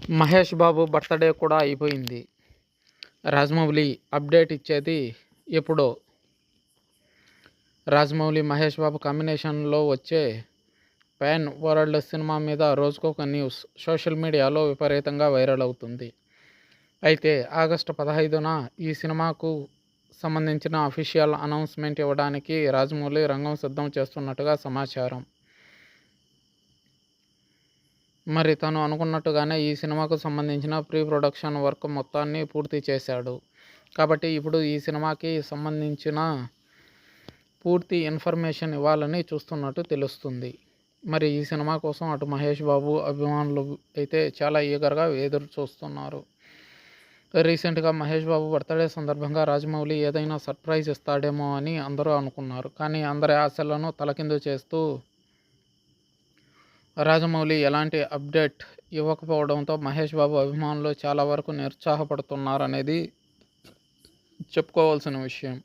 Mahesh Babu birthday కూడా అయిపోయింది. Rajamouli update ఇచ్చేది ఎప్పుడో. రాజమౌళి మహేష్ బాబు కాంబినేషన్లో వచ్చే ప్యాన్ వరల్డ్ సినిమా మీద రోజుకొక న్యూస్ సోషల్ మీడియాలో విపరీతంగా వైరల్ అవుతుంది. అయితే ఆగస్టు పదహైదున ఈ సినిమాకు సంబంధించిన అఫీషియల్ అనౌన్స్మెంట్ ఇవ్వడానికి రాజమౌళి రంగం సిద్ధం చేస్తున్నట్టుగా సమాచారం. మరి తను అనుకున్నట్టుగానే ఈ సినిమాకు సంబంధించిన ప్రీ ప్రొడక్షన్ వర్క్ మొత్తాన్ని పూర్తి చేశాడు. కాబట్టి ఇప్పుడు ఈ సినిమాకి సంబంధించిన పూర్తి ఇన్ఫర్మేషన్ ఇవ్వాలని చూస్తున్నట్టు తెలుస్తుంది. మరి ఈ సినిమా కోసం అటు మహేష్ బాబు అభిమానులు అయితే చాలా ఈగర్గా ఎదురు చూస్తున్నారు. రీసెంట్గా మహేష్ బాబు బర్త్డే సందర్భంగా రాజమౌళి ఏదైనా సర్ప్రైజ్ ఇస్తాడేమో అని అందరూ అనుకున్నారు. కానీ అందరి ఆశలను తలకిందు చేస్తూ రాజమౌళి ఎలాంటి అప్డేట్ ఇవ్వకపోవడంతో మహేష్ బాబు అభిమానులు చాలా వరకు నిరుత్సాహపడుతున్నారనేది చెప్పుకోవాల్సిన విషయం.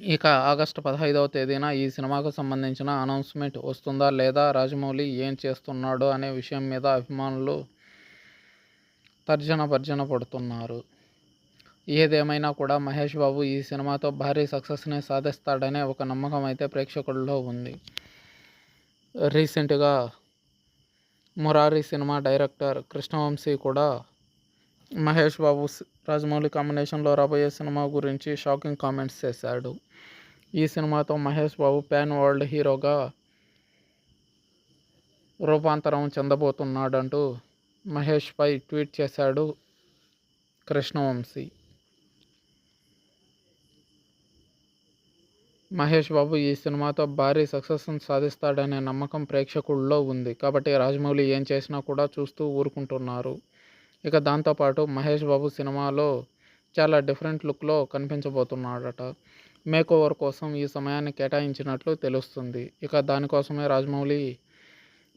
ఇక ఆగస్టు పదహైదవ తేదీన ఈ సినిమాకు సంబంధించిన అనౌన్స్మెంట్ వస్తుందా లేదా రాజమౌళి ఏం చేస్తున్నాడు అనే విషయం మీద అభిమానులు తర్జన భర్జన పడుతున్నారు. ఏదేమైనా కూడా మహేష్ బాబు ఈ సినిమాతో భారీ సక్సెస్ని సాధిస్తాడనే ఒక నమ్మకం అయితే ప్రేక్షకుల్లో ఉంది. రీసెంట్గా మురారి సినిమా డైరెక్టర్ కృష్ణవంశీ కూడా మహేష్ బాబు రాజమౌళి కాంబినేషన్లో రాబోయే సినిమా గురించి షాకింగ్ కామెంట్స్ చేశాడు. ఈ సినిమాతో మహేష్ బాబు ప్యాన్ వరల్డ్ హీరోగా రూపాంతరం చెందబోతున్నాడంటూ మహేష్పై ట్వీట్ చేశాడు కృష్ణవంశీ. మహేష్ బాబు ఈ సినిమాతో భారీ సక్సెస్ని సాధిస్తాడనే నమ్మకం ప్రేక్షకుల్లో ఉంది. కాబట్టి రాజమౌళి ఏం చేసినా కూడా చూస్తూ ఊరుకుంటున్నారు. ఇక దాంతోపాటు మహేష్ బాబు సినిమాలో చాలా డిఫరెంట్ లుక్లో కనిపించబోతున్నాడట. మేక్ ఓవర్ కోసం ఈ సమయాన్ని కేటాయించినట్లు తెలుస్తుంది. ఇక దానికోసమే రాజమౌళి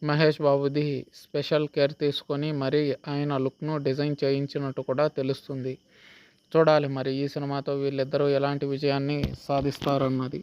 మహేష్ బాబుది స్పెషల్ కేర్ తీసుకొని మరీ ఆయన లుక్ను డిజైన్ చేయించినట్టు కూడా తెలుస్తుంది. చూడాలి మరి ఈ సినిమాతో వీళ్ళిద్దరూ ఎలాంటి విజయాన్ని సాధిస్తారన్నది.